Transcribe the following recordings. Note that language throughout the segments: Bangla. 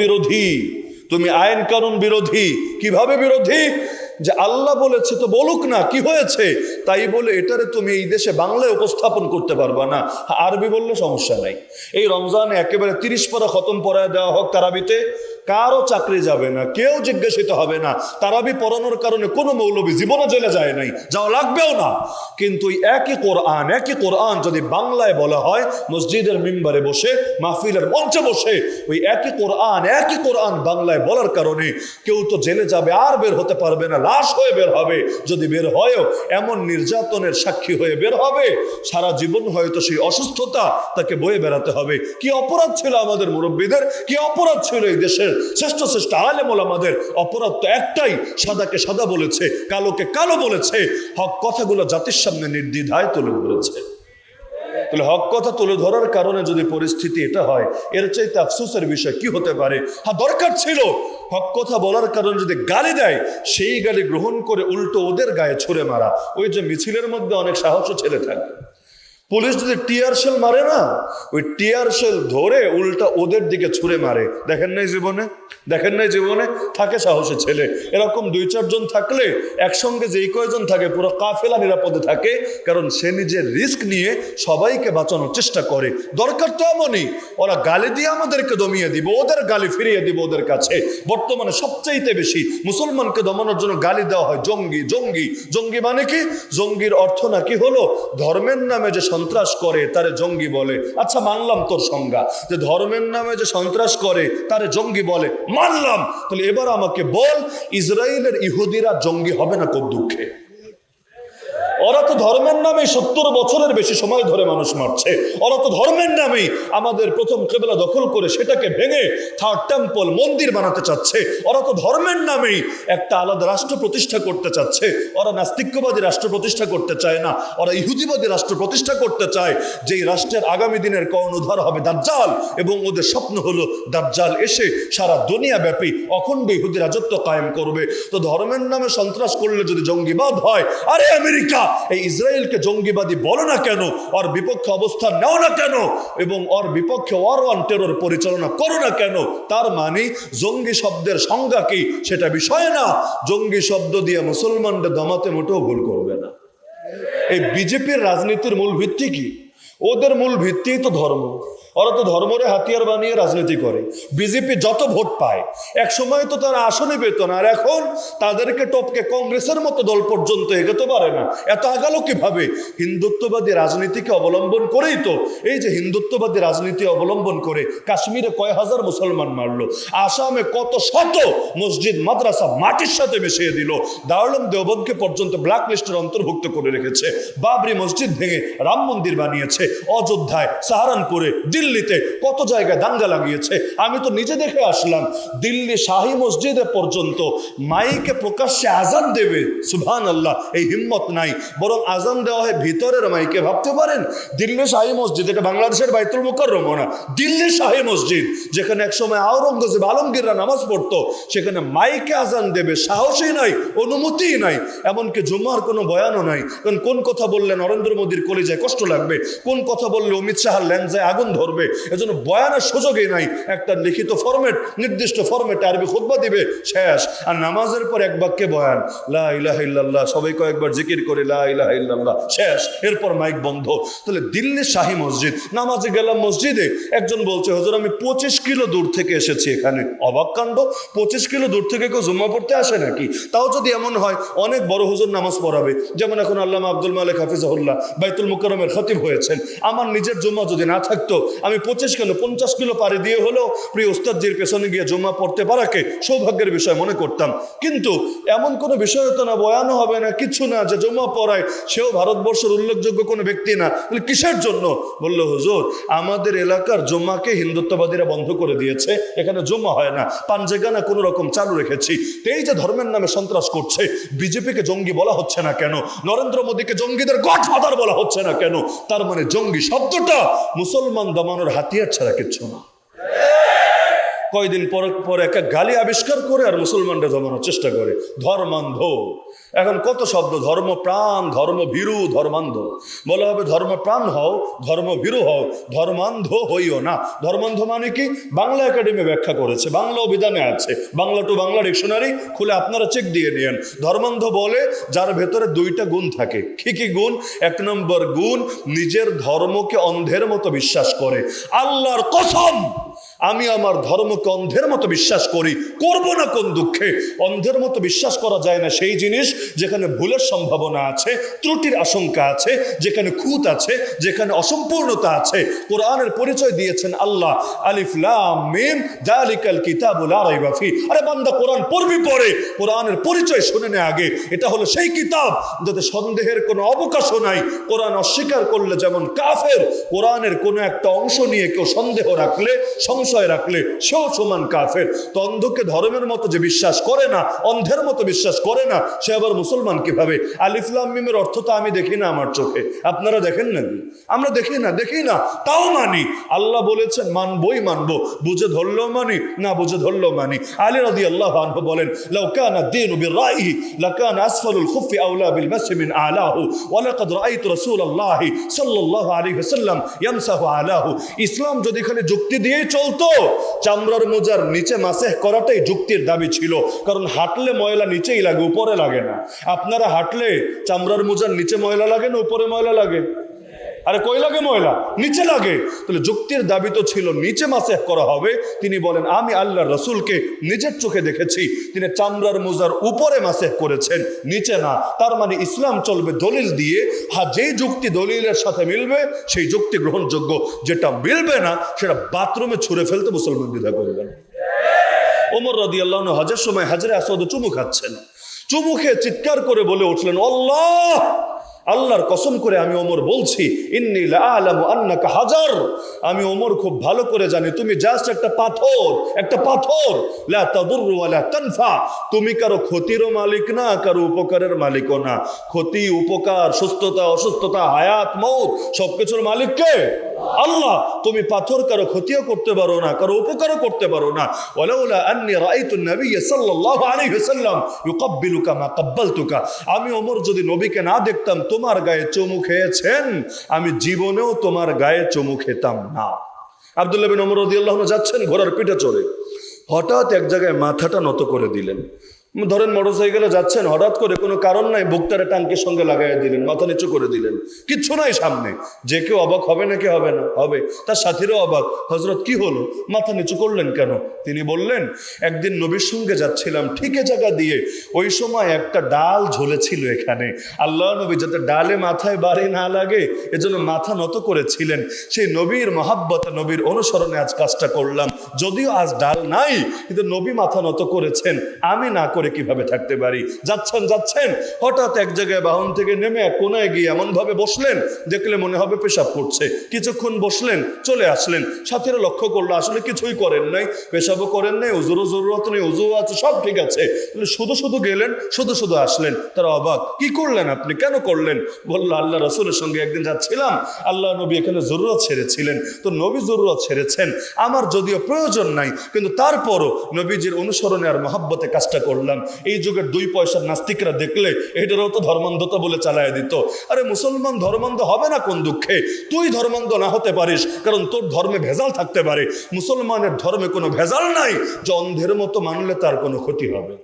বিরোধী। তুমি আইন কানুন বিরোধী। কীভাবে বিরোধী? যে আল্লাহ বলেছে তো বলুক না, কি হয়েছে? তাই বলে এটারে তুমি এই দেশে বাংলায় উপস্থাপন করতে পারবা না। আরবি বললে সমস্যা নাই। এই রমজানে একেবারে তিরিশ পারা খতম পরায় দেওয়া হোক তারাবিতে কারও চাকরি যাবে না, কেউ জিজ্ঞাসিত হবে না। তারাবি পড়ানোর কারণে কোনো মৌলবী জীবনে জেলে যায় নাই, যাওয়া লাগবেও না। কিন্তু একই কোরআন একই কোরআন যদি বাংলায় বলা হয়, মসজিদের মিম্বারে বসে, মাহফিলের মঞ্চে বসে, ওই একই কোরআন একই কোরআন বাংলায় বলার কারণে কেউ তো জেলে যাবে, আর বের হতে পারবে না, লাশ হয়ে বের হবে। যদি বের হয়েও, এমন নির্যাতনের সাক্ষী হয়ে বের হবে, সারা জীবন হয়তো সেই অসুস্থতা তাকে বয়ে বেড়াতে হবে। কি অপরাধ ছিল আমাদের মুরব্বীদের? কি অপরাধ ছিল এই দেশের? শ্রেষ্ঠ শ্রেষ্ঠ আলেমল আমাদের অপরাধ তো একটাই, সাদাকে সাদা বলেছে, কালোকে কালো বলেছে, হক কথাগুলো জাতির সামনে নির্দ্বিধায় তুলে ধরেছে। তাহলে হক কথা তুলে ধরার কারণে যদি পরিস্থিতি এটা হয়, এর চাইতে আফসোসের বিষয় কি হতে পারে? হ্যাঁ দরকার ছিল। হক কথা বলার কারণে যদি গালি দেয়, সেই গালি গ্রহণ করে উল্টো ওদের গায়ে ছুঁড়ে মারা। ওই যে মিছিলের মধ্যে অনেক সাহসী ছেলে থাকে পুলিশ যদি টিয়ার শেল মারে না, ওই টিয়ার শেল ধরে উল্টা ওদের দিকে ছুঁড়ে মারে। দেখেন নাই জীবনে? দেখেন নাই জীবনে? থাকে সাহসী ছেলে। এরকম দুই, চারজন থাকলে, একসঙ্গে যেই কয়জন থাকে, পুরো কাফেলা নিরাপদে থাকে, কারণ সে নিজের রিস্ক নিয়ে সবাইকে বাঁচানোর চেষ্টা করে। দরকার তো এমনই, ওরা গালি দিয়ে আমাদেরকে দমিয়ে দিব, ওদের গালি ফিরিয়ে দিব ওদের কাছে। বর্তমানে সবচাইতে বেশি মুসলমানকে দমানোর জন্য গালি দেওয়া হয় জঙ্গি। জঙ্গি জঙ্গি মানে কি? জঙ্গির অর্থ নাকি হলো, ধর্মের নামে যে সন্ত্রাস করে, তারে জঙ্গি বলে। আচ্ছা মানলাম তোর সংজ্ঞা। যে ধর্মের নামে যে সন্ত্রাস করে, তারে জঙ্গি বলে। মানলাম! তাহলে এবার আমাকে বল, ইসরায়েলের ইহুদিরা জঙ্গি হবে না কোন দুঃখে? ওরা তো ধর্মের নামে সত্তর বছরের বেশি সময় ধরে মানুষ মারছে। ওরা তো ধর্মের নামেই আমাদের প্রথম কেবলা দখল করে সেটাকে ভেঙে থার্ড টেম্পল মন্দির বানাতে চাচ্ছে। ওরা তো ধর্মের নামেই একটা আলাদা রাষ্ট্র প্রতিষ্ঠা করতে চাচ্ছে। ওরা নাস্তিক্যবাদী রাষ্ট্র প্রতিষ্ঠা করতে চায় না। ওরা ইহুদিবাদী রাষ্ট্র প্রতিষ্ঠা করতে চায়। যেই রাষ্ট্রের আগামী দিনের কর্ণধার হবে দাজ্জাল এবং ওদের স্বপ্ন হলো দাজ্জাল এসে সারা দুনিয়া ব্যাপী অখণ্ড ইহুদি রাজত্ব কায়েম করবে। তো ধর্মের নামে সন্ত্রাস করলে যদি জঙ্গিবাদ হয়, আরে আমেরিকা এই ইসরায়েলকে জঙ্গিবাদী বলো না কেন? ওর বিপক্ষে অবস্থান নাও না কেন? এবং ওর বিপক্ষে ওয়ার ওয়ান টেরোর পরিচালনা করো না কেন? তার মানে জঙ্গি শব্দের সংজ্ঞা কি? সেটা বিষয় না। জঙ্গি শব্দ দিয়ে মুসলমানদের দমাতে মোটেও ভুল করবে না। এই বিজেপির রাজনীতির মূল ভিত্তি কি? ওদের মূল ভিত্তিই তো ধর্ম। ওরা তো ধর্মরে হাতিয়ার বানিয়ে রাজনীতি করে। বিজেপি যত ভোট পায়, এক সময় তো তারা আসনে পেত না, আর এখন তাদেরকে টপকে কংগ্রেসের মতো দল পর্যন্ত এগোতে পারে না। এত আগালো কীভাবে? হিন্দুত্ববাদী রাজনীতিকে অবলম্বন করেই তো, এই যে হিন্দুত্ববাদী রাজনীতি অবলম্বন করে কাশ্মীরে কয় হাজার মুসলমান মারলো, আসামে কত শত মসজিদ, মাদ্রাসা মাটির সাথে মিশিয়ে দিল, দারুলম দেওবন্দকে পর্যন্ত ব্ল্যাক লিস্টের অন্তর্ভুক্ত করে রেখেছে। বাবরি মসজিদ ভেঙে রাম মন্দির বানিয়েছে, অযোধ্যায়, সাহারানপুরে দিল্লিতে কত জায়গায় দাঙ্গা লাগিয়েছে? আমি তো নিজে দেখে আসলাম, দিল্লি শাহী মসজিদে পর্যন্ত মাইকে প্রকাশ্যে আজান দেবে। সুভান আল্লাহ এই হিম্মত নাই। বরং আজান দেওয়া হয় ভিতরের মাইকে, ভাবতে পারেন? দিল্লি শাহী মসজিদ, এটা বাংলাদেশের বাইতুল মুকররম, না? দিল্লি শাহী মসজিদ, যেখানে একসময় আওরঙ্গজেব আলমগীররা নামাজ পড়তো, সেখানে মাইকে আজান দেবে সাহসই নাই, অনুমতিই নাই। এমনকি জুম্মার কোনো বয়ানও নাই। কারণ কোন কথা বললে নরেন্দ্র মোদীর কলেজায় কষ্ট লাগবে? কোন কথা বললে অমিত শাহর ল্যান্সায় আগুন ধরবে? এজন্য বয়ানের সুযোগই নাই একটা লিখিত ফরম্যাট নির্দিষ্ট ফরম্যাটে আরবি খুতবা দিবে, শেষ। আর নামাজের পর এক বাক্যে বয়ান, লা সবাই কয়েকবার জিকির করে, লা শেষ। এরপর মাইক বন্ধ। তাহলে দিল্লির শাহী মসজিদ, নামাজে গেলাম মসজিদে, একজন বলছে, হুজুর, আমি পঁচিশ কিলো দূর থেকে এসেছি এখানে। অবাক কাণ্ড। পঁচিশ কিলো দূর থেকে কেউ জুম্মা পড়তে আসে নাকি? তাও যদি এমন হয়, অনেক বড় হুজুর নামাজ পড়াবে। যেমন এখন আল্লামা আব্দুল মালিক হাফিজাহুল্লাহ, বাইতুল মুকরমের খতিব হয়েছেন। আমার নিজের জুম্মা যদি না থাকতো আমি পঁচিশ কিলো, পঞ্চাশ কিলো পাড়ি দিয়ে হলেও প্রিয় ওস্তাদজির পেছনে গিয়ে জমা পড়তে পারাকে সৌভাগ্যের বিষয় মনে করতাম। কিন্তু এমন কোনো বিষয় হতো না বয়ানো হবে না, কিছু না যে জমা পড়ায় সেও ভারতবর্ষের উল্লেখযোগ্য কোনো ব্যক্তি না। কিসের জন্য? বলল, হুজুর, আমাদের এলাকার জমাকে হিন্দুত্ববাদীরা বন্ধ করে দিয়েছে, এখানে জমা হয় না পাঞ্জেগানা কোনো রকম চালু রেখেছি। এই যে ধর্মের নামে সন্ত্রাস করছে, বিজেপিকে জঙ্গি বলা হচ্ছে না কেন? নরেন্দ্র মোদীকে জঙ্গিদের গডফাদার বলা হচ্ছে না কেন? তার মানে জঙ্গি শব্দটা মুসলমান দমানোর হাতিয়ার ছাড়া কিচ্ছু না। কয়দিন পরে পরে একটা গালি আবিষ্কার করে আর মুসলমানরা জমানোর চেষ্টা করে। ধর্মান্ধ। এখন কত শব্দ? ধর্ম প্রাণ, ধর্ম ভীরু, ধর্মান্ধ। বলা হবে ধর্ম প্রাণ হও, ধর্ম ভীরু হও, ধর্মান্ধ হইও না। ধর্মান্ধ মানে কি? বাংলা একাডেমি ব্যাখ্যা করেছে, বাংলা অভিধানে আছে। বাংলা টু বাংলা ডিকশনারি খুলে আপনারা চেক দিয়ে নিয়েন। ধর্মান্ধ বলে যার ভেতরে দুইটা গুণ থাকে। কি কি গুণ? এক নম্বর গুণ, নিজের ধর্মকে অন্ধের মতো বিশ্বাস করে। আল্লাহর কসম! আমি আমার ধর্মকে অন্ধের মতো বিশ্বাস করি, করব না কোন দুঃখে। অন্ধের মতো বিশ্বাস করা যায় না সেই জিনিস যেখানে ভুলের সম্ভাবনা আছে, ত্রুটির আশঙ্কা আছে, যেখানে খুঁত আছে, যেখানে অসম্পূর্ণতা আছে। কোরআনের পরিচয় দিয়েছেন আল্লাহ আলিফলাম কিতাবুল আরাইবা ফি। আরে বান্দা, কোরআন পড়বি পড়ে কোরআনের পরিচয় শুনে নে আগে। এটা হলো সেই কিতাব যাতে সন্দেহের কোনো অবকাশও নাই। কোরআন অস্বীকার করলে যেমন কাফের, কোরআনের কোনো একটা অংশ নিয়ে কেউ সন্দেহ রাখলে, সংশয় রাখলে সেও সমান কাফের। তো অন্ধকে ধর্মের মতো যে বিশ্বাস করে না, অন্ধের মতো বিশ্বাস করে না, সে আবার মুসলমান কীভাবে? আলিফলাম মিমের অর্থ তো আমি দেখি না আমার চোখে। আপনারা দেখেন নাকি আমরা দেখি না দেখি না। তাও মানি। আল্লাহ বলেছেন, মানবই মানবো। বুঝে ধরলেও মানি, না বুঝে ধরলেও মানি। আলী রাদি আল্লাহ বলেন, লাউ কানা দ্বীনু বিরাইহি, লাকানা আসফালুল খুফি আওলা বিল মাসি আলাহু, ওয়া লাকাদ রাআইতু রাসূলুল্লাহ সাল্লাল্লাহু আলাইহি ওয়াসাল্লাম আলাহু। ইসলাম যদি খালি যুক্তি দিয়েই চলতো চামড়ার মোজার নিচে মাসেহ করাটাই যুক্তির দাবি ছিল, কারণ হাঁটলে ময়লা নিচেই লাগে, উপরে লাগে না। আপনারা হাঁটলে চামড়ার মোজার নিচে ময়লা লাগে না, উপরে ময়লা লাগে? আরে কই লাগে ময়লা? নিচে লাগে। তাহলে যুক্তির দাবি তো ছিল, নিচে মাসেহ করা হবে। তিনি বলেন, আমি আল্লাহ রসুলকে নিজের চোখে দেখেছি। তিনি চামড়ার মোজার উপরে মাসেহ করেছেন, নিচে না। তার মানে ইসলাম চলবে দলিল দিয়ে। হ্যাঁ যেই যুক্তি দলিলের সাথে মিলবে, সেই যুক্তি গ্রহণযোগ্য। যেটা মিলবে না, সেটা বাথরুমে ছুঁড়ে ফেলতে মুসলমান দ্বিধা করবেন ওমর রাদি আল্লাহ হজের সময় হাজারে আসাদ চুমু খাচ্ছেন। চুমু খেয়ে চিৎকার করে বলে উঠলেন, আল্লাহ! আল্লাহর কসম করে আমি ওমর বলছি হাজার। আমি ওমর খুব ভালো করে জানি, তুমি জাস্ট একটা পাথর একটা পাথর। তানফা। তুমি কারও ক্ষতিরও মালিক না, কারও উপকারের মালিকও না। ক্ষতি, উপকার, সুস্থতা, অসুস্থতা, হায়াত মৌত সবকিছুর মালিক কে আল্লাহ, তুমি পাথর কারও ক্ষতিও করতে পারো না, কারও উপকারও করতে পারো না। আমি ওমর যদি নবীকে না দেখতাম, তোমার গায়ে চুমু খেয়েছেন, আমি জীবনেও তোমার গায়ে চুমু খেতাম না। আব্দুল্লাহ বিন যাচ্ছেন ঘোড়ার পিঠে চড়ে। হঠাৎ এক জায়গায় মাথাটা নত করে দিলেন। ধরেন মোটরসাইকেলে যাচ্ছেন, হঠাৎ করে কোনো কারণ নাই, বুকটারে টাঙ্কের সঙ্গে লাগাইয়া দিলেন, মাথা নিচু করে দিলেন। কিচ্ছু নাই সামনে। যে কেউ অবাক হবে নাকি হবে না? হবে। তার সাথীরও অবাক। হজরত কি হলো? মাথা নিচু করলেন কেন? তিনি বললেন, একদিন নবীর সঙ্গে যাচ্ছিলাম ঠিকই জায়গা দিয়ে। ওই সময় একটা ডাল ঝুলেছিল এখানে। আল্লাহ নবী যাতে ডালে মাথায় বাড়ি না লাগে, এজন্য মাথা নত করেছিলেন। সেই নবীর মহাব্বতে, নবীর অনুসরণে আজ কাজটা করলাম। যদিও আজ ডাল নাই, কিন্তু নবী মাথা নত করেছেন। আমি না করে কীভাবে থাকতে পারি? যাচ্ছেন যাচ্ছেন। হঠাৎ এক জায়গায় বাহন থেকে নেমে এক কোনায় গিয়ে এমন ভাবে বসলেন, দেখলে মনে হবে পেশাব করছে। কিছুক্ষণ বসলেন, চলে আসলেন। সাথীরা লক্ষ্য করল, আসলে কিছুই করেন নাই। পেশাবও করেন নাই, উজুরও জরুরত নেই উজু আছে, সব ঠিক আছে। শুধু শুধু গেলেন, শুধু শুধু আসলেন। তারা অবাক, কি করলেন আপনি? কেন করলেন? বলল, আল্লাহ রসুলের সঙ্গে একদিন যাচ্ছিলাম। আল্লাহ নবী এখানে জরুরত ছেড়েছিলেন। তো নবী জরুরত ছেড়েছেন। আমার যদিও প্রয়োজন নাই। কিন্তু তারপরও নবীজির অনুসরণে আর মহাব্বতে কাজটা করলাম। এই যুগের দুই পয়সার নাস্তিকরা দেখলে এটারও তো ধর্মান্ধতা বলে চালায় দিত। আরে মুসলমান ধর্মান্ধ হবে না কোন দুঃখে? তুই ধর্মান্ধ না হতে পারিস, কারণ তোর ধর্মে ভেজাল থাকতে পারে। মুসলমানের ধর্মে কোনো ভেজাল নাই, যে অন্ধের মতো মানলে তার কোনো ক্ষতি হবে।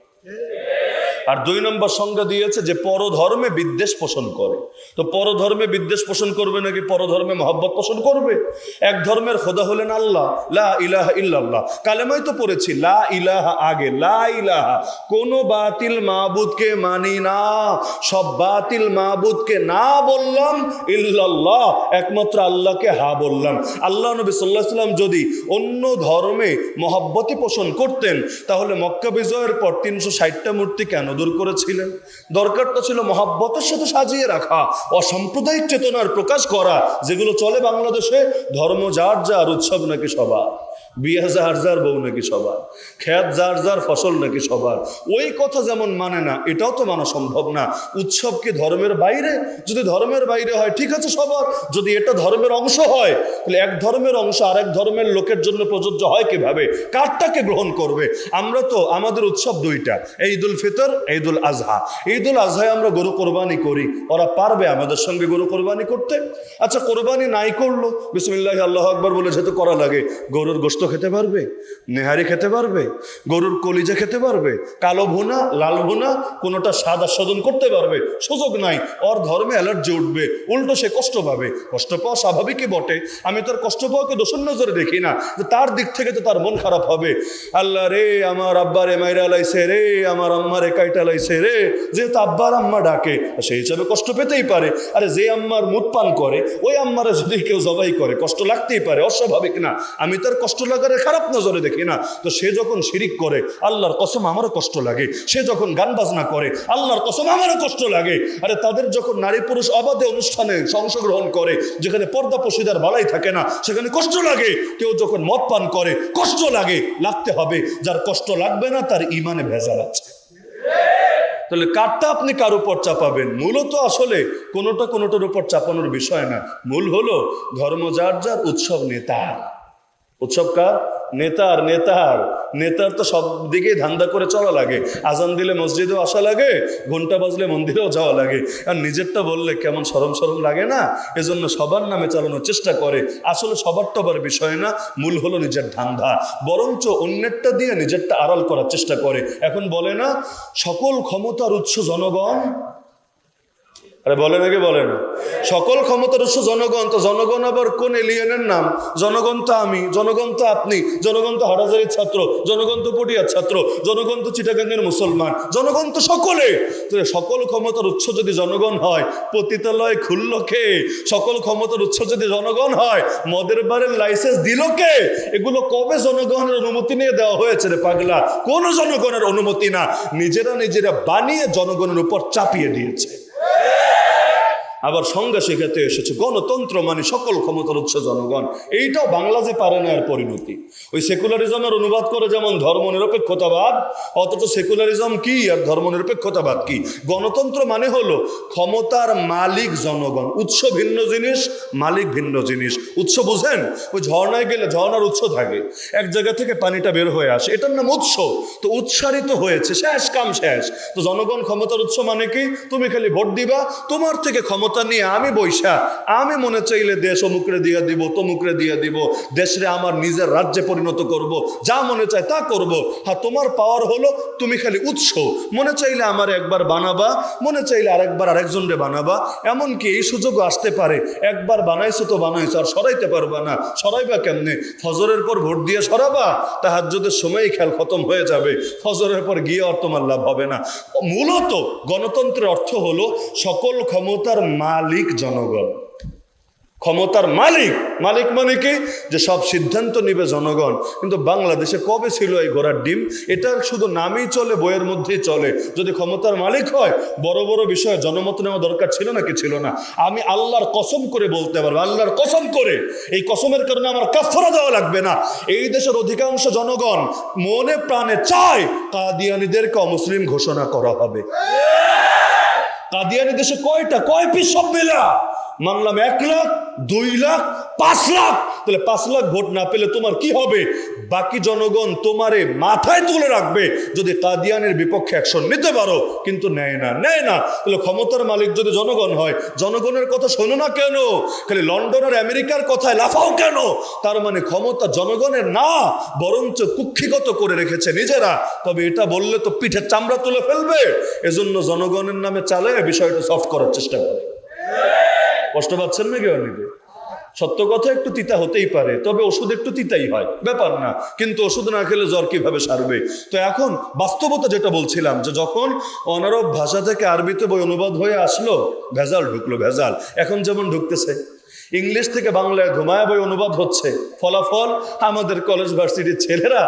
আর দুই নম্বর সংজ্ঞা দিয়েছে যে পরধর্মে বিদ্বেষ পোষণ করে। তো পরধর্মে বিদ্বেষ পোষণ করবে নাকি পরধর্মে মহব্বত পোষণ করবে? এক ধর্মের খোদা হলেন আল্লাহ, লা ইলাহা ইল্লাল্লাহ। কালেমাই তো পড়েছি, লা ইলাহা আগে, লা ইলাহা। কোনো বাতিল মাবুদকে মানি না। সব বাতিল মাবুদকে না বললাম ইল্লাল্লাহ, একমাত্র আল্লাহকে হা বললাম। আল্লাহ নবী সাল্লাহ সাল্লাম যদি অন্য ধর্মে মহব্বতই পোষণ করতেন, তাহলে মক্কা বিজয়ের পর তিনশো ষাটটা মূর্তি কেন দূর করেছিলেন। দরকারটা ছিল মহাব্বতের সাথে সাজিয়ে রাখা, অসাম্প্রদায়িক চেতনার প্রকাশ করা, যেগুলো চলে বাংলাদেশে ধর্ম, যার যার উৎসব নাকি সবার। বিয়া যার যার বউ নাকি সবার, খ্যাত যার যার ফসল নাকি সবার। ওই কথা যেমন মানে না, এটাও তো মানা সম্ভব না। উৎসব কি ধর্মের বাইরে? যদি ধর্মের বাইরে হয়, ঠিক আছে সবার। যদি এটা ধর্মের অংশ হয়, তাহলে এক ধর্মের অংশ আর এক ধর্মের লোকের জন্য প্রযোজ্য হয় কীভাবে? কারটাকে গ্রহণ করবে? আমরা তো, আমাদের উৎসব দুইটা ঈদ উল ফিতর ঈদ উল আজহা। ঈদ উল আজহায় আমরা গরু কোরবানি করি। ওরা পারবে আমাদের সঙ্গে গরু কোরবানি করতে? আচ্ছা কোরবানি নাই করল। বিসমিল্লাহ আল্লাহ আকবর বলে যেহেতু করা লাগে, গরুর গোস্ত খেতে পারবে, নেহারি খেতে পারবে, গরুর কলিজা খেতে পারবে, কালো ভুনা, লাল ভুনা, কোনোটা স্বাদ আস্বাদন করতে পারবে, সুযোগ নাই, ওর ধর্মে অ্যালার্জি উঠবে, উল্টো সে কষ্ট পাবে। কষ্ট পাওয়া স্বাভাবিকই বটে, আমি তার কষ্ট পাওয়াকে দোষণ নজরে দেখি না, যে তার দিক থেকে তো তার মন খারাপ হবে। আল্লাহ রে, আমার আব্বা রে মাইরা লাইছে রে, আমার আম্মা রে কাইটা লাইছে রে যেহেতু আব্বার আম্মা ডাকে সেই হিসাবে কষ্ট পেতেই পারে। আরে যে আম্মার মুখ পান করে, ওই আম্মারে যদি কেউ জবাই করে, কষ্ট লাগতেই পারে, অস্বাভাবিক না। আমি তার কষ্ট লাগারে খারাপ নজরে দেখি না। তো সে যখন শিরিক করে, আল্লাহর কসম আমারও কষ্ট লাগে। সে যখন গান বাজনা করে, আল্লাহর কসম আমারও কষ্ট লাগে। আরে তাদের যখন নারী পুরুষ অবাধে অনুষ্ঠানে অংশগ্রহণ করে, যেখানে পর্দা পশিদার বালাই থাকে না, সেখানে কষ্ট লাগে। কেউ যখন মদ পান করে, কষ্ট লাগে, লাগতে হবে। যার কষ্ট লাগবে না, তার ইমানে ভেজাল আছে। তাহলে কারটা আপনি কার উপর চাপাবেন? মূলত আসলে কোনোটা কোনোটার উপর চাপানোর বিষয় না। মূল হলো ধর্ম যার যার, উৎসব নেতার। উৎসব কার? নেতার নেতার। নেতার তো সব দিকেই ধান্দা করে চলা লাগে। আজান দিলে মসজিদেও আসা লাগে ঘণ্টা বাজলে মন্দিরেও যাওয়া লাগে। আর নিজেরটা বললে কেমন সরম সরম লাগে না? এজন্য সবার নামে চালানোর চেষ্টা করে। আসলে সবার টবার বিষয় না, মূল হলো নিজের ধান্দা। বরঞ্চ অন্যেরটা দিয়ে নিজেরটা আড়াল করার চেষ্টা করে। এখন বলে না, সকল ক্ষমতার উৎস জনগণ আরে বলে নাকি বলে না? সকল ক্ষমতার উৎস জনগণ তো জনগণ আবার কোন এলিয়েনের নাম? জনগণ তো আমি, জনগণ তো আপনি, জনগণ তো হাটাজারির ছাত্র, জনগণ তো পটিয়ার ছাত্র, জনগণ তো চিটাগাঙ্গের মুসলমান, জনগণ তো সকলে। সকল ক্ষমতার উৎস যদি জনগণ হয়, পতিতালয় খুললো কে? সকল ক্ষমতার উৎস যদি জনগণ হয়, মদের বারের লাইসেন্স দিল কে? এগুলো কবে জনগণের অনুমতি নিয়ে দেওয়া হয়েছে রে পাগলা? কোনো জনগণের অনুমতি না। নিজেরা নিজেরা বানিয়ে জনগণের উপর চাপিয়ে দিয়েছে। আবার সংজ্ঞা শেখাতে এসেছে। গণতন্ত্র মানে সকল ক্ষমতার উৎস জনগণ। এইটাও বাংলা যে পারে না এর পরিণতি। ওই সেকুলারিজমের অনুবাদ করে যেমন ধর্মনিরপেক্ষতাবাদ, অথচ সেকুলারিজম কি আর ধর্মনিরপেক্ষতাবাদ কি? গণতন্ত্র মানে হলো ক্ষমতার মালিক জনগণ। উৎস ভিন্ন জিনিস, মালিক ভিন্ন জিনিস। উৎস বুঝেন? ওই ঝর্ণায় গেলে ঝর্ণার উৎস থাকে। এক জায়গা থেকে পানিটা বের হয়ে আসে। এটার নাম উৎস। তো উৎসারিত হয়েছে। শেষ কাম শেষ। তো জনগণ ক্ষমতার উৎস মানে কি? তুমি খালি ভোট দিবা, তোমার থেকে ক্ষমতা নিয়ে আমি বৈশা, আমি মনে চাইলে দেশ অমুকরে দিয়ে দিব, তমুকরে দিয়ে দিব, দেশরে আমার নিজের রাজ্যে পরিণত করব, যা মনে চায় তা করব। হ্যাঁ তোমার পাওয়ার হলো তুমি খালি উৎস। মনে চাইলে আমার একবার বানাবা, মনে চাইলে আরেকবার আরেকজনরে বানাবা, এমনকি এই সুযোগও আসতে পারে। একবার বানাইছো তো বানাইছো, আর সরাইতে পারবা না। সরাইবা কেমনে? ফজরের পর ভোট দিয়ে সরাবা তাহার যদি সময়ই খেল খতম হয়ে যাবে। ফজরের পর গিয়ে আর তোমার লাভ হবে না। মূলত গণতন্ত্রের অর্থ হলো সকল ক্ষমতার মালিক জনগণ। ক্ষমতার মালিক। মালিক মানে কি? যে সব সিদ্ধান্ত নিবে জনগণ। কিন্তু বাংলাদেশে কবে ছিল এই ঘোড়ার ডিম? এটার শুধু নামেই চলে, বইয়ের মধ্যেই চলে। যদি ক্ষমতার মালিক হয়, বড় বড় বিষয়ে জনমত নেওয়া দরকার ছিল নাকি ছিল না? আমি আল্লাহর কসম করে বলতে পারব, আল্লাহর কসম করে। এই কসমের কারণে আমার কাফরা দেওয়া লাগবে না। এই দেশের অধিকাংশ জনগণ মনে প্রাণে চায়, কাদিয়ানিদেরকে অমুসলিম ঘোষণা করা হবে। কাদিয়ানি দেশে কয়টা? কয় পিস সব মেলা? মানলাম এক লাখ দুই লাখ, পাঁচ লাখ। তাহলে পাঁচ লাখ ভোট না পেলে তোমার কি হবে? বাকি জনগণ তোমারে মাথায় তুলে রাখবে যদি কাদিয়ানের বিপক্ষে অ্যাকশন নিতে পারো। কিন্তু নেয় না নেয় না। তাহলে ক্ষমতার মালিক যদি জনগণ হয়, জনগণের কথা শোনো না কেন? খালি লন্ডন আর আমেরিকার কথায় লাফাও কেন? তার মানে ক্ষমতা জনগণের না, বরঞ্চ কুক্ষিগত করে রেখেছে নিজেরা। তবে এটা বললে তো পিঠের চামড়া তুলে ফেলবে। এজন্য জনগণের নামে চালে বিষয়টা সলভ করার চেষ্টা করে। কষ্ট পাচ্ছেন নাকি অনেকে সত্য কথা, একটু তিতা হতেই পারে, তবে ওষুধ একটু তিতাই হয়, ব্যাপার না, কিন্তু ওষুধ না খেলে জ্বর কীভাবে সারবে? তো এখন বাস্তবতা যেটা বলছিলাম, যে যখন অনারব ভাষা থেকে আরবিতে বই অনুবাদ হয়ে আসলো, ভেজাল ঢুকলো, ভেজাল, এখন যেমন ঢুকতেছে ইংলিশ থেকে বাংলায় ধুমায়া বই অনুবাদ হচ্ছে। ফলাফল, আমাদের কলেজ ভার্সিটির ছেলেরা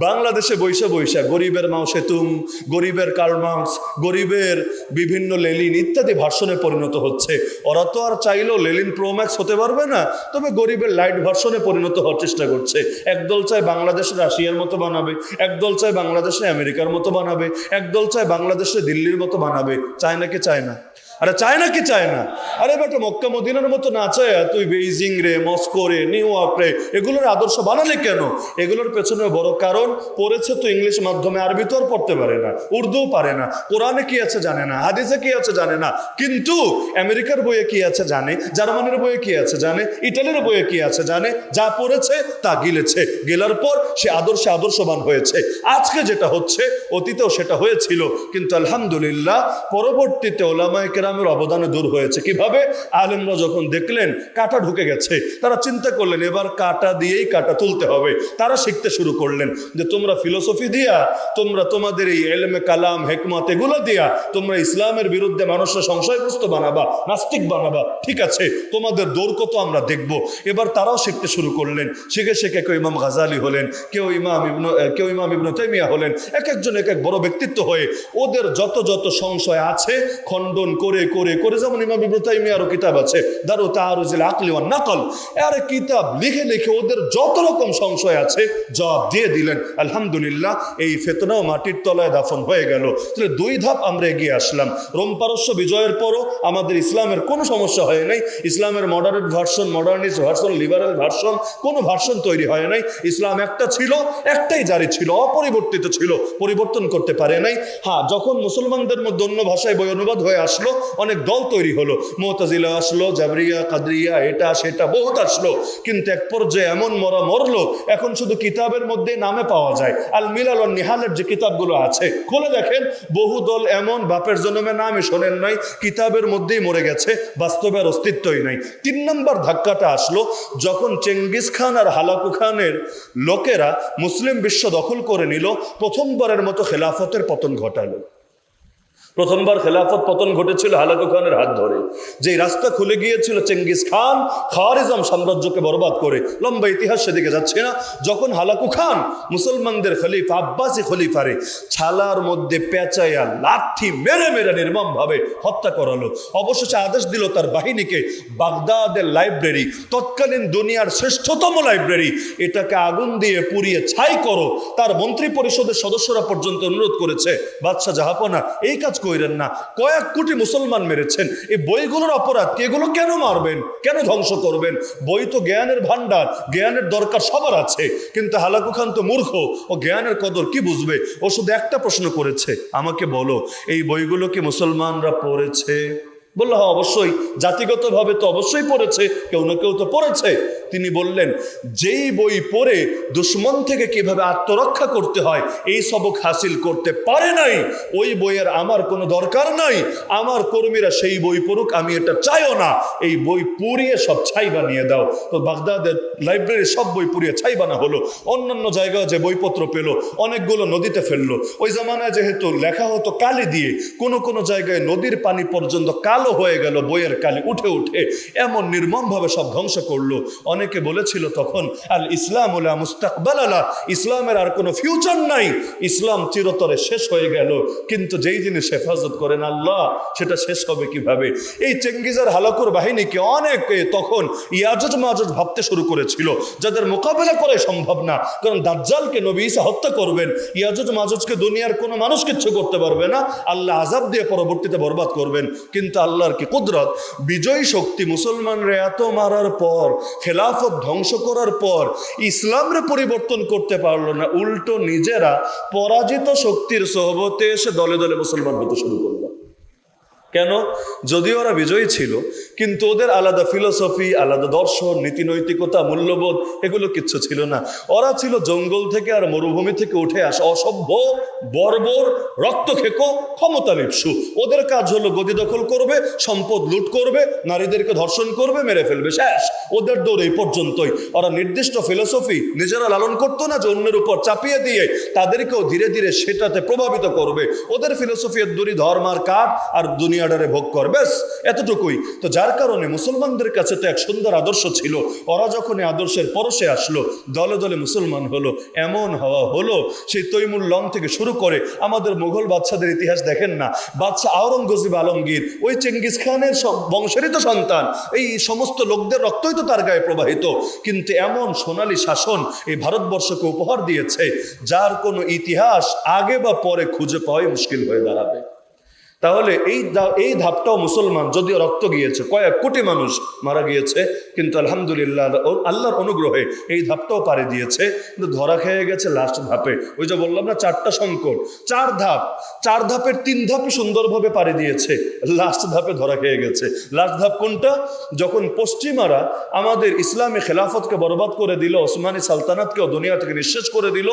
বাংলাদেশে বৈশা বৈশা গরিবের মাও সেতুম, গরিবের কার্মার্কস গরিবের বিভিন্ন লেলিন ইত্যাদি ভার্সনে পরিণত হচ্ছে। ওরা তো আর চাইলেও লেলিন প্রোম্যাক্স হতে পারবে না, তবে গরিবের লাইট ভার্সনে পরিণত হওয়ার চেষ্টা করছে। একদল চায় বাংলাদেশ রাশিয়ার মতো বানাবে, একদল চায় বাংলাদেশে আমেরিকার মতো বানাবে, একদল চায় বাংলাদেশে দিল্লির মতো বানাবে, চায় নাকি চায় না? আরে চায় না কি চায় না? আরে বেটা মক্কা মদিনার মতো না চায়, তুই বেইজিং রে, মস্কো রে, নিউ ইয়র্ক রে, এগুলোর আদর্শ বানালে কেন? এগুলোর পেছনে বড় কারণ, পড়েছে তো ইংলিশ মাধ্যমে, আরবি তো আর পড়তে পারে না, উর্দুও পারে না, কোরআনে কি আছে জানে না, হাদিসে কি আছে জানে না, কিন্তু আমেরিকার বইয়ে কি আছে জানে, জার্মানির বইয়ে কি আছে জানে, ইটালির বইয়ে কি আছে জানে, যা পড়েছে তা গিলেছে, গেলার পর সে আদর্শে আদর্শবান হয়েছে। আজকে যেটা হচ্ছে, অতীতেও সেটা হয়েছিল, কিন্তু আলহামদুলিল্লাহ, পরবর্তীতে ওলামায় কেরামের অবদানে দূর হয়েছে। কীভাবে? আলেমরা যখন দেখলেন, কাটা ঢুকে গেছে, তারা চিন্তা করলেন, এবার কাটা দিয়েই কাটা তুলতে হবে। তারা শিখতে শুরু করলেন যে, তোমরা ফিলোসফি দিয়া, তোমরা তোমাদের এই এলমে কালাম, হেকমত এগুলো দিয়া, তোমরা ইসলামের বিরুদ্ধে মানুষরা সংশয়গ্রস্ত বানাবা, নাস্তিক বানাবা, ঠিক আছে? তোমাদের দৌড় কত আমরা দেখব। এবার তারাও শিখতে শুরু করলেন। শিখে শিখে কেউ ইমাম গাজালি হলেন, কেউ ইমাম ইবনু কেউ ইমাম ইবনু তাইমিয়া হলেন এক একজন এক এক বড় ব্যক্তিত্ব হয়ে ওদের যত যত সংশয় আছে, খণ্ডন করে করে করে করে যেমন ইমাম ইবনু তাইমিয়ারও কিতাব আছে, দারু তাহারুজিল আকলি ওয়ান নাকল। আর কিতাব লিখে লিখে ওদের যত রকম সংশয় আছে, জবাব দিয়ে দিলেন, আলহামদুলিল্লাহ, এই ফেতনাও মাটির তলায় দাফন হয়ে গেল। তাহলে দুই ধাপ আমরা এগিয়ে আসলাম। রোম পারস্য বিজয়ের পরও আমাদের ইসলামের কোনো সমস্যা হয় নাই। ইসলামের moderate version modernist version liberal version কোনো ভার্সন তৈরি হয় নাই। ইসলাম একটা ছিল, একটাই জারি ছিল, অপরিবর্তিত ছিল, পরিবর্তন করতে পারে নাই। হ্যাঁ যখন মুসলমানদের মধ্যে অন্য ভাষায় বই অনুবাদ হয়ে আসলো অনেক দল তৈরি হলো। মোহতাজিলা আসলো, জাবরিয়া, কাদরিয়া, এটা, সেটা, বহুত আসলো। কিন্তু এক পর্যায়ে এমন মরা মরলো, এখন শুধু কিতাবের মধ্যে নামে পাওয়া যায়। আল মিলাল নিহালের যে কিতাবগুলো আছে, খুলে দেখেন, বহু দল এমন, বাপের জন্মে নামে শোনেন নাই, কিতাবের মধ্যেই মরে গেছে, বাস্তবের অস্তিত্বই নাই। তিন নম্বর ধাক্কাটা আসলো, যখন চেঙ্গিস খান আর হালাকু খানের লোকেরা মুসলিম বিশ্ব দখল করে নিল, প্রথমবারের মতো খেলাফতের পতন ঘটালো। প্রথমবার খেলাফত পতন ঘটেছিল হালাকু খানের হাত ধরে। যে রাস্তা খুলে গিয়েছিল চেঙ্গিস খান খাওয়ারিজম সাম্রাজ্যকে বরবাদ করে। লম্বা ইতিহাস সেদিকে যাচ্ছে না। যখন হালাকু খান মুসলমানদের খলিফা, আব্বাসী খলিফারে ছালার মধ্যে পেঁচাইয়া লাঠি মেরে মেরে নির্মমভাবে হত্যা করালো। অবশেষে আদেশ দিল তার বাহিনীকে বাগদাদের লাইব্রেরি, তৎকালীন দুনিয়ার শ্রেষ্ঠতম লাইব্রেরি। এটাকে আগুন দিয়ে পুড়িয়ে ছাই করো। তার মন্ত্রী পরিষদের সদস্যরা পর্যন্ত অনুরোধ করেছে, বাদশাহ জাহাপনা, এই কাজ কইরেন না। কয়েক কোটি মুসলমান মেরেছেন। এই বইগুলোর অপরাধ এগুলো কেন মারবেন? কেন ধ্বংস করবেন? বই তো জ্ঞানের ভান্ডার জ্ঞানের দরকার সবার আছে। কিন্তু হালাকু খান তো মূর্খ, ও জ্ঞানের কদর কি বুঝবে? ও শুধু একটা প্রশ্ন করেছে, আমাকে বলো, এই বইগুলো কি মুসলমানরা পড়েছে? বলল হ্যাঁ অবশ্যই। জাতিগতভাবে তো অবশ্যই পড়েছে, কেউ না কেউ তো পড়েছে। তিনি বললেন, যেই বই পড়ে দুশ্মন থেকে কীভাবে আত্মরক্ষা করতে হয়, এই সবক হাসিল করতে পারে নাই। ওই বইয়ের আমার কোনো দরকার নাই। আমার কর্মীরা সেই বই পড়ুক, আমি এটা চাইও না। এই বই পুড়িয়ে সব ছাই বানিয়ে দাও। তো বাগদাদের লাইব্রেরি সব বই পুড়িয়ে ছাই বানা হলো। অন্যান্য জায়গায় যে বইপত্র পেল, অনেকগুলো নদীতে ফেলল। ওই জামানায় যেহেতু লেখা হতো কালি দিয়ে, কোনো কোনো জায়গায় নদীর পানি পর্যন্ত কালো হয়ে গেল বইয়ের কালি, উঠে উঠে। এমন নির্মমভাবে সব ধ্বংস করল। অনেকে বলেছিল তখন, আল ইসলাম উলা মুস্তাকবাল আলা ইসলামের আর কোনো ফিউচার নাই। ইসলাম চিরতরে শেষ হয়ে গেল। কিন্তু যেই জিনিস হেফাজত করেন আল্লাহ, সেটা শেষ হবে কীভাবে? এই চেঙ্গিজার হালাকুর বাহিনীকে অনেকে তখন ইয়াজুজ মাজুজ ভাবতে শুরু করেছিল, যাদের মোকাবেলা করে সম্ভব না। কারণ দাজ্জালকে নবী ঈসা হত্যা করবেন, ইয়াজুজ মাজুজকে দুনিয়ার কোনো মানুষ কিচ্ছু করতে পারবে না। আল্লাহ আজাব দিয়ে পরবর্তীতে বরবাদ করবেন। কিন্তু আল্লাহর কি কুদরত? বিজয়ী শক্তি মুসলমানরা এত মারার পর, খেলাফত ধ্বংস করার পর, ইসলামরে পরিবর্তন করতে পারল না। উল্টো নিজেরা পরাজিত শক্তির সহবতে এসে দলে দলে মুসলমান হতে শুরু করল। কেন? যদিও ওরা বিজয়ী ছিল, কিন্তু ওদের আলাদা ফিলোসফি আলাদা দর্শন, নীতি নৈতিকতা, মূল্যবোধ, এগুলো কিচ্ছু ছিল না। ওরা ছিল জঙ্গল থেকে আর মরুভূমি থেকে উঠে আসা অসভ্য, বর্বর রক্ত খেকো ক্ষমতা লিপসু ওদের কাজ হলো গদি দখল করবে, সম্পদ লুট করবে, নারীদেরকে ধর্ষণ করবে, মেরে ফেলবে, শেষ। ওদের দৌড় এই পর্যন্তই। ওরা নির্দিষ্ট ফিলোসফি নিজেরা লালন করতো না যে অন্যের উপর চাপিয়ে দিয়ে তাদেরকেও ধীরে ধীরে সেটাতে প্রভাবিত করবে। ওদের ফিলোসফি এর দূরই ধর্ম আর কাঠ আর দুনিয়া দুনিয়াটারে ভোগ কর, ব্যাস, এতটুকুই। তো যার কারণে মুসলমানদের কাছে তো এক সুন্দর আদর্শ ছিল। ওরা যখন আদর্শের পরশে আসলো, দলে দলে মুসলমান হলো, এমন হওয়া হলো, সেই তৈমুল লং থেকে শুরু করে আমাদের মুঘল বাদশাদের ইতিহাস দেখেন না। বাদশাহ আওরঙ্গজেব আলমগীর, ওই চেঙ্গিস খানের বংশেরই তো সন্তান, এই সমস্ত লোকদের রক্তই তো তার গায়ে প্রবাহিত। কিন্তু এমন সোনালী শাসন এই ভারতবর্ষকে উপহার দিয়েছে, যার কোনো ইতিহাস আগে বা পরে খুঁজে পাওয়াই মুশকিল হয়ে দাঁড়াবে। তাহলে এই এই ধাপটাও মুসলমান যদিও রক্ত গিয়েছে কয়েক কোটি মানুষ মারা গিয়েছে কিন্তু আলহামদুলিল্লাহ, আল্লাহর অনুগ্রহে এই ধাপটাও পারে দিয়েছে, কিন্তু ধরা খেয়ে গেছে লাস্ট ধাপে। ওই যে বললাম না, চারটা সংকট। চার ধাপ। চার ধাপের তিন ধাপই সুন্দরভাবে পারে দিয়েছে লাস্ট ধাপে ধরা খেয়ে গেছে। লাস্ট ধাপ কোনটা? যখন পশ্চিমারা আমাদের ইসলামী খেলাফতকে বরবাদ করে দিল, ওসমানী সালতানাতকেও দুনিয়া থেকে নিঃশেষ করে দিল,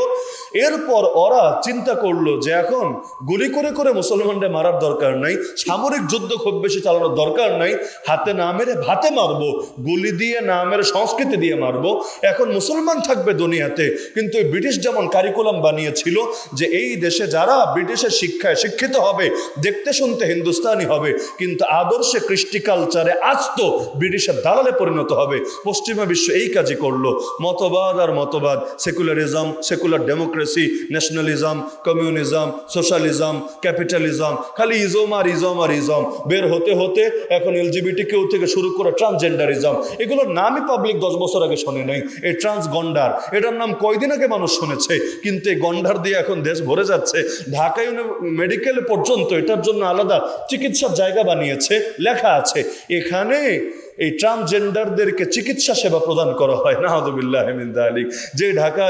এরপর ওরা চিন্তা করল যে এখন গুলি করে করে মুসলমানদের মারার দরকার নাই, সামরিক যুদ্ধ খুব বেশি চালানোর দরকার নাই, হাতে না মেরে ভাতে মারবো, গুলি দিয়ে না মেরে সংস্কৃতি দিয়ে মারবো। এখন মুসলমান থাকবে দুনিয়াতে, কিন্তু ব্রিটিশ যেমন কারিকুলাম বানিয়েছিল যে এই দেশে যারা ব্রিটিশের শিক্ষায় শিক্ষিত হবে, দেখতে শুনতে হিন্দুস্তানি হবে, কিন্তু আদর্শে কৃষ্টি কালচারে আস্ত ব্রিটিশের দালালে পরিণত হবে। পশ্চিমা বিশ্ব এই কাজই করল। মতবাদ আর মতবাদ secularism secular democracy nationalism communism socialism capitalism খালি ইজম আর ইজম আর ইজম বের হতে হতে এখন এলজিবিটি কেউ থেকে শুরু করে ট্রান্সজেন্ডারিজম এগুলোর নামই পাবলিক দশ বছর আগে শোনে নাই। এই ট্রান্স গন্ডার এটার নাম কয়দিন আগে মানুষ শুনেছে? কিন্তু এই গন্ডার দিয়ে এখন দেশ ভরে যাচ্ছে। ঢাকা মেডিকেল পর্যন্ত এটার জন্য আলাদা চিকিৎসার জায়গা বানিয়েছে, লেখা আছে। এখানে এই ট্রান্সজেন্ডারদেরকে চিকিৎসা সেবা প্রদান করা হয়। নাহদুবিল্লাহ আলিক যে ঢাকা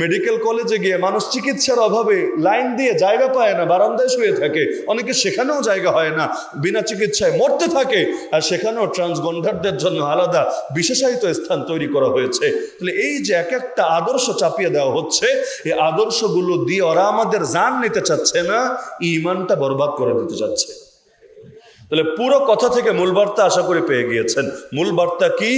মেডিকেল কলেজে গিয়ে মানুষ চিকিৎসার অভাবে লাইন দিয়ে জায়গা পায় না, বারান্দায় শুয়ে থাকে, অনেকে সেখানেও জায়গা হয় না, বিনা চিকিৎসায় মরতে থাকে, আর সেখানেও ট্রান্সগন্ডারদের জন্য আলাদা বিশেষায়িত স্থান তৈরি করা হয়েছে। তাহলে এই যে এক একটা আদর্শ চাপিয়ে দেওয়া হচ্ছে, এই আদর্শগুলো দিয়ে ওরা আমাদের জান নিতে চাচ্ছে না, ইমানটা বরবাদ করে দিতে চাচ্ছে। তাহলে পুরো কথা থেকে মূল বার্তা আশা করে পেয়ে গিয়েছেন। মূল বার্তা কি?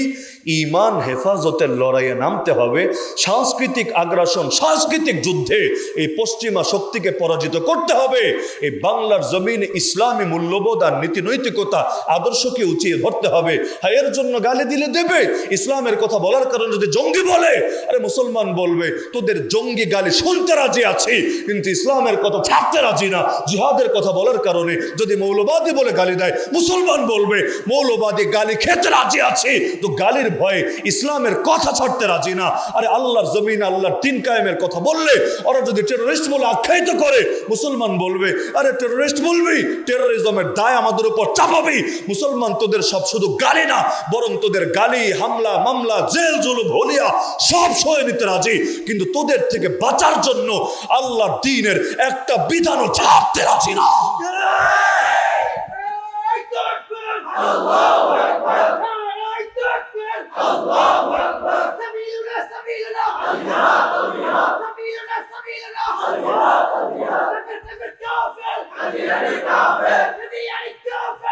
ইমান হেফাজতের লড়াইয়ে নামতে হবে। সাংস্কৃতিক আগ্রাসন, সাংস্কৃতিক যুদ্ধে এই পশ্চিমা শক্তিকে পরাজিত করতে হবে। এই বাংলার জমিনে ইসলামী মূল্যবোধ আর নীতি নৈতিকতা আদর্শকে উঁচিয়ে ধরতে হবে। হ্যাঁ এর জন্য গালি দিলে দেবে। ইসলামের কথা বলার কারণে যদি জঙ্গি বলে, আরে মুসলমান বলবে, তোদের জঙ্গি গালি শুনতে রাজি আছি, কিন্তু ইসলামের কথা ছাড়তে রাজি না। জিহাদের কথা বলার কারণে যদি মৌলবাদী বলে গালি দেয়। মুসলমান বলবে, মৌলবাদী গালি খেতে রাজি আছে, তো গালির ভয়ে ইসলামের কথা ছাড়তে রাজি না। আরে আল্লাহর জমিন, আল্লাহর তিন কায়েমের কথা বললে, ওরা যদি টেরোরিস্ট বলে আখ্যায়িত করে, মুসলমান বলবে, আরে টেরোরিস্ট বলবি? টেরোরিজমের দায় আমাদের উপর চাপাবি। মুসলমান তোদের সব শুধু গালি না, বরং তোদের গালি, হামলা, মামলা, জেল, জুলুম, হলিয়া, সব সয়ে নিতে রাজি। কিন্তু তোদের থেকে বাঁচার জন্য আল্লাহর দিনের একটা বিধানও ছাড়তে রাজি না। سبيلنا سبيلنا سبيلنا سبيلنا نفر نفر كافر نبي يعني كافر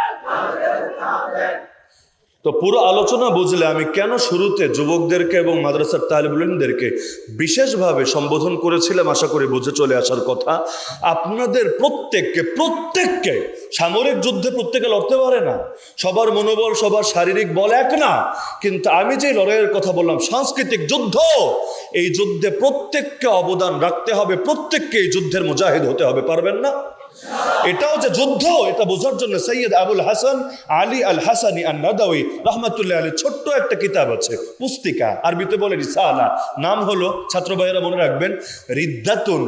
তো পুরো আলোচনা বুঝলে আমি কেন শুরুতে যুবকদেরকে এবং মাদ্রাসার তালিবুলিনদেরকে বিশেষভাবে সম্বোধন করেছিলাম? আশা করি বুঝে চলে আসার কথা। আপনাদের প্রত্যেককে প্রত্যেককে সামরিক যুদ্ধে প্রত্যেকে লড়তে পারে না। সবার মনোবল, সবার শারীরিক বল এক না। কিন্তু আমি যে লড়াইয়ের কথা বললাম, সাংস্কৃতিক যুদ্ধ, এই যুদ্ধে প্রত্যেককে অবদান রাখতে হবে। প্রত্যেককে এই যুদ্ধের মুজাহিদ হতে হবে, পারবেন না? এটাও যে যুদ্ধ, এটা বোঝার জন্য সৈয়দ আবুল হাসান আলী আল হাসানি আর নাদাউই রহমতুল্লাহ আলী ছোট্ট একটা কিতাব আছে, পুস্তিকা, আরবিতে বলে রিসালা। নাম হলো, ছাত্র ভাইয়েরা মনে রাখবেন, রিদ্দাতুন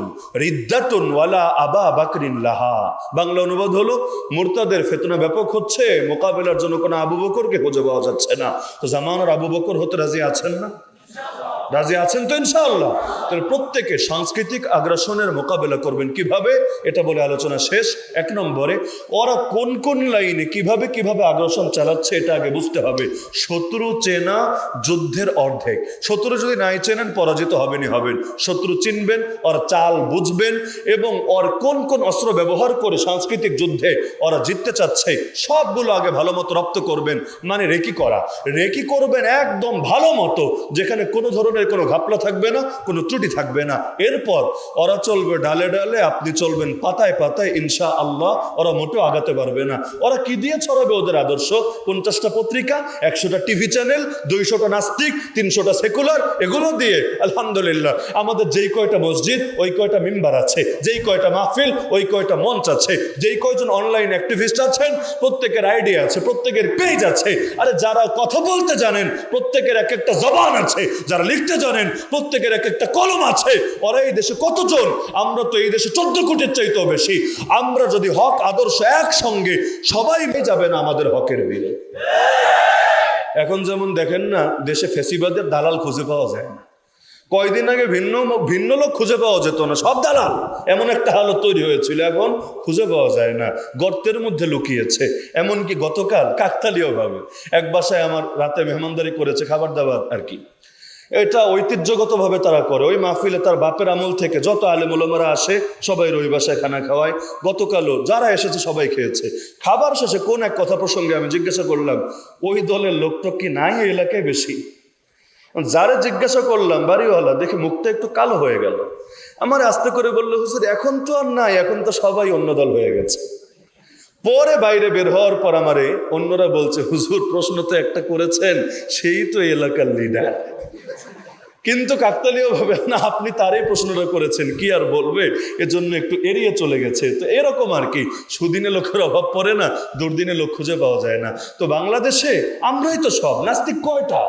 রিদ্দাতুন ওয়ালা আবা বাকরিন লাহা। বাংলা অনুবাদ হলো, মুরতাদের ফেতনা ব্যাপক হচ্ছে, মোকাবেলার জন্য কোনো আবু বকরকে খুঁজে পাওয়া যাচ্ছে না। তো জামানোর আবু বকর হতে রাজি আছেন না? রাজি আছেন তো ইনশাআল্লাহ? তাহলে প্রত্যেকে সাংস্কৃতিক আগ্রাসনের মোকাবেলা করবেন কীভাবে? এটা বলে আলোচনা শেষ। এক নম্বরে, ওরা কোন কোন লাইনে কীভাবে কীভাবে আগ্রাসন চালাচ্ছে এটা আগে বুঝতে হবে। শত্রু চেনা যুদ্ধের অর্ধেক। শত্রু যদি নাই চেনেন, পরাজিত হবেনই হবেন। শত্রু চিনবেন, ওর চাল বুঝবেন এবং ওর কোন কোন অস্ত্র ব্যবহার করে সাংস্কৃতিক যুদ্ধে ওরা জিততে চাচ্ছে, সবগুলো আগে ভালো মতো রপ্ত করবেন। মানে রেকি করা। রেকি করবেন একদম ভালো মতো, যেখানে কোনো ধরনের ধরনের কোনো ঘাপলা থাকবে না, কোনো ত্রুটি থাকবে না। এরপর ওরা চলবে ডালে ডালে, আপনি চলবেন পাতায় পাতায় ইনশা আল্লাহ ওরা মোটেও আগাতে পারবে না। ওরা কি দিয়ে ছড়াবে ওদের আদর্শ? পঞ্চাশটা পত্রিকা, একশোটা টিভি চ্যানেল, দুইশোটা নাস্তিক, তিনশোটা সেকুলার, এগুলো দিয়ে আলহামদুলিল্লাহ আমাদের যেই কয়টা মসজিদ, ওই কয়টা মেম্বার আছে, যেই কয়টা মাহফিল, ওই কয়টা মঞ্চ আছে, যেই কয়জন অনলাইন অ্যাক্টিভিস্ট আছেন, প্রত্যেকের আইডিয়া আছে, প্রত্যেকের পেজ আছে। আরে যারা কথা বলতে জানেন, প্রত্যেকের এক একটা জবান আছে, যারা লিখতে জানেন, প্রত্যেকের এক একটা কলম আছে। ওরা এই দেশে কতজন? আমরা তো এই দেশে চোদ্দ কোটির চাইতেও বেশি। আমরা যদি হক, আদর্শ একসঙ্গে, সবাই মেয়ে যাবে না আমাদের হকের বীরে এখন যেমন দেখেন না, দেশে ফেসিবাদের দালাল খুঁজে পাওয়া যায় না। কয়দিন আগে ভিন্ন ভিন্ন লোক খুঁজে পাওয়া যেত না, সব দালাল। এমন একটা হালত তৈরি হয়েছিল, এখন খুঁজে পাওয়া যায় না। গর্তের মধ্যে লুকিয়েছে। এমনকি গতকাল কাকতালীয় ভাবে এক বাসায় আমার রাতে মেহমানদারি করেছে, খাবার দাবার আর কি। এটা ঐতিহ্যগতভাবে তারা করে। ওই মাহফিলে তার বাপের আমল থেকে যত আলেমুলমারা আসে, সবাই রই বাসায় খানা খাওয়ায়। গতকালও যারা এসেছে, সবাই খেয়েছে। খাবার শেষে কোন এক কথা প্রসঙ্গে আমি জিজ্ঞাসা করলাম, ওই দলের লোকটা কি নাই এই এলাকায় বেশি? যারে জিজ্ঞাসা করলাম, বাড়িওয়ালা, দেখে মুখটা একটু কালো হয়ে গেল। আমার আস্তে করে বলল, হুজুর, এখন তো আর নাই, এখন তো সবাই অন্য দল হয়ে গেছে। পরে বাইরে বের হওয়ার পর আমারে অন্যরা বলছে, হুজুর, প্রশ্ন তো একটা করেছেন, সেই তো এলাকার লিডার কিন্তু কাকতালীয় ভাবে না, আপনি তারই প্রশ্নটা করেছেন, কি আর বলবে? এজন্য একটু এড়িয়ে চলে গেছে। তো এরকম আর কি, সুদিনে লোকের অভাব পড়ে না, দুর্দিনে লোক খুঁজে পাওয়া যায় না। তো বাংলাদেশে আমরাই তো সব, নাস্তিক কয়টা?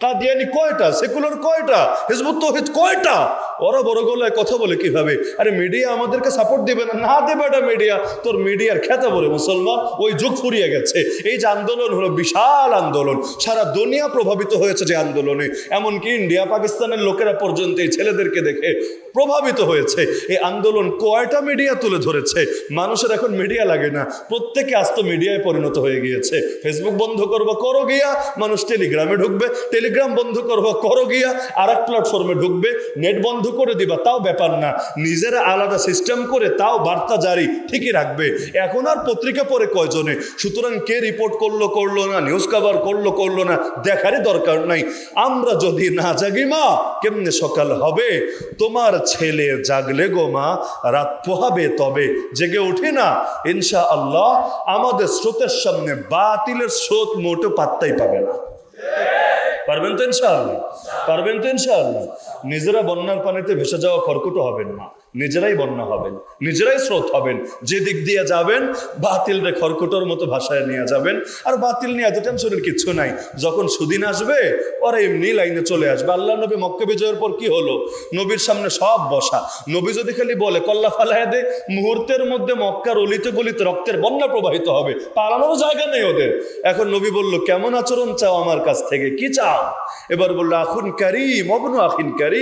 কাদিয়ানি কয়টা? সেকুলার কয়টা? হিজবুত তহিদ কয়টা? ওরা বড় গলায় কথা বলে কীভাবে? আরে মিডিয়া আমাদেরকে সাপোর্ট দিবে না। দেবে এটা মিডিয়া তোর মিডিয়ার খেতে বলে মুসলমান, ওই যুগ ফুরিয়ে গেছে। এই যে আন্দোলন হলো বিশাল আন্দোলন। সারা দুনিয়া প্রভাবিত হয়েছে যে আন্দোলনে। এমনকি ইন্ডিয়া, পাকিস্তানের লোকেরা পর্যন্ত এই ছেলেদেরকে দেখে প্রভাবিত হয়েছে। এই আন্দোলন কয়টা মিডিয়া তুলে ধরেছে? মানুষের এখন মিডিয়া লাগে না। প্রত্যেকে আস্ত মিডিয়ায় পরিণত হয়ে গিয়েছে। ফেসবুক বন্ধ করব, করো গিয়া। মানুষ টেলিগ্রামে ঢুকবে। টেলিগ্রাম বন্ধ করব, করো গিয়া। আর এক প্ল্যাটফর্মে ঢুকবে। নেট বন্ধ করে দিবা, তাও ব্যাপার না। নিজেরা আলাদা সিস্টেম করে তাও বার্তা জারি ঠিকই রাখবে। এখন আর পত্রিকা পড়ে কয়জনে? সুতরাং কে রিপোর্ট করল করল না নিউজ কভার করল করল না, দেখারই দরকার নাই। আমরা যদি না জাগি মা, কেমনে সকাল হবে? তোমার ছেলে জাগলে গো মা, রাত পোহাবে তবে, জেগে উঠি না। ইনশা আল্লাহ আমাদের স্রোতের সামনে বাতিলের স্রোত মোটে পাত্তাই পাবে না। পারবেন তো ইনশাআল্লাহ? পারবেন তো ইনশাআল্লাহ? নিজেরা বন্যার পানিতে ভেসে যাওয়া খড়কুটো হবেন না। নিজেরাই বন্যা হবেন, নিজেরাই স্রোত হবেন। যে দিক দিয়ে যাবেন, বাতিল রে খড়কুটোর মতো ভাষায় নিয়ে যাবেন। আর বাতিল নিয়ে এত টেনশনের কিছু নাই। যখন সুদিন আসবে, ওরা এমনি লাইনে চলে আসবে। আল্লাহ নবী মক্কা বিজয়ের পর কি হলো? নবীর সামনে সব বসা। নবী যদি খালি বলে, কল্লা ফালায় দে মুহূর্তের মধ্যে মক্কার অলিতে গলিতে রক্তের বন্যা প্রবাহিত হবে। পালানোর জায়গা নেই ওদের। এখন নবী বলল, কেমন আচরণ চাও আমার কাছ থেকে? কি চাও? এবার বলল, আখুন কারিম, অবনু আখিন কারিম।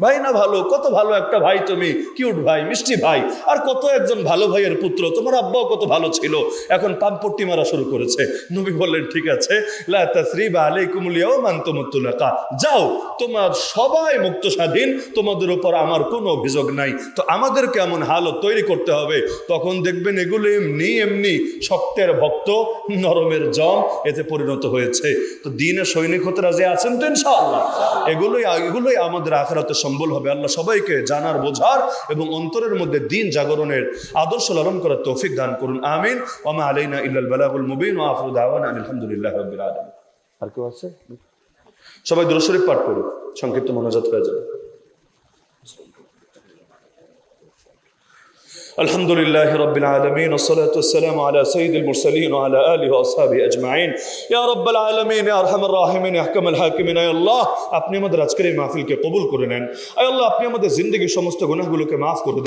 ভাই না ভালো, কত ভালো একটা ভাই তুমি, কিউট ভাই, মিষ্টি ভাই, আর কত একজন ভালো ভাইয়ের পুত্র, তোমার আব্বাও কত ভালো ছিল। এখন পাম্পট্টি মারা শুরু করেছে। নবী বললেন, ঠিক আছে যাও, তোমার সবাই মুক্ত স্বাধীন, তোমাদের উপর আমার কোনো অভিযোগ নাই। তো আমাদের কেমন হালত তৈরি করতে হবে? তখন দেখবেন এগুলো এমনি এমনি শক্তের ভক্ত, নরমের জম, এতে পরিণত হয়েছে। তো দিনে সৈনিক হতে রাজি আছেন তো ইনশাআল্লাহ? এগুলোই এগুলোই আমাদের আখেরাতে সম্বল হবে। আল্লাহ সবাইকে জানার বোঝার এবং অন্তরের মধ্যে দিন জাগরণের আদর্শ লালন করার তৌফিক দান করুন। আমিন। ওমা আলাইনা ইল্লাল বালাগুল মুবিন ওয়া আফরুদ দাওয়ানা আলহামদুলিল্লাহ রাব্বিল আলামিন। আর কেউ আছে? সবাই দুরূদ শরীফ পাঠ করুন সংক্ষিপ্ত মনোজাত হয়ে যাবে। الحمد لله رب العالمين والصلاة والسلام على سيد المرسلين وعلى آله وأصحابه أجمعين يا رب العالمين يا أرحم الراحمين يا أحكم الحاكمين يا الله আপনি আমাদের আজকের এই মাহফিলকে কবুল করে নেন আয় আল্লাহ আপনি আমাদের জিন্দগির সমস্ত গুনাহগুলোকে মাফ করে দিন